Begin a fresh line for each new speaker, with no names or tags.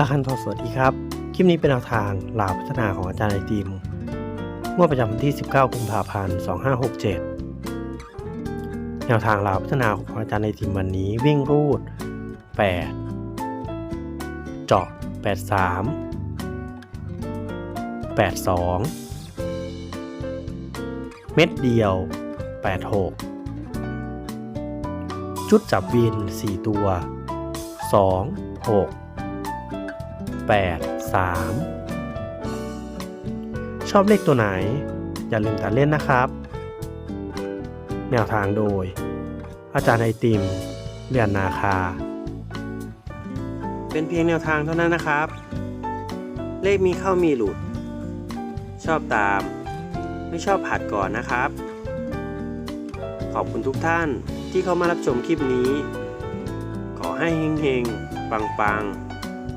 ราคันทอสวัสดีครับ คลิปนี้เป็นแนวทางหลาพัฒนาของอาจารย์ไอติมงวดประจำวันที่ 19 กุมภาพันธ์ 2567 แนวทางหลาพัฒนาของอาจารย์ไอติมวันนี้วิ่งรูด 8 เจาะ 83 82 เม็ดเดียว 86 ชุดจับวิน 4 ตัว 2 6 8 3 ชอบเลขตัวไหน อย่าลืมตัดเล่นนะครับ แนวทางโดย อาจารย์ไอติมเรียนนาคา เป็นเพียงแนวทางเท่านั้นนะครับ เลขมีเข้ามีหลุด ชอบตาม ไม่ชอบผัดก่อนนะครับ ขอบคุณทุกท่านที่เข้ามารับชมคลิปนี้ ขอให้เฮงๆ ปังๆ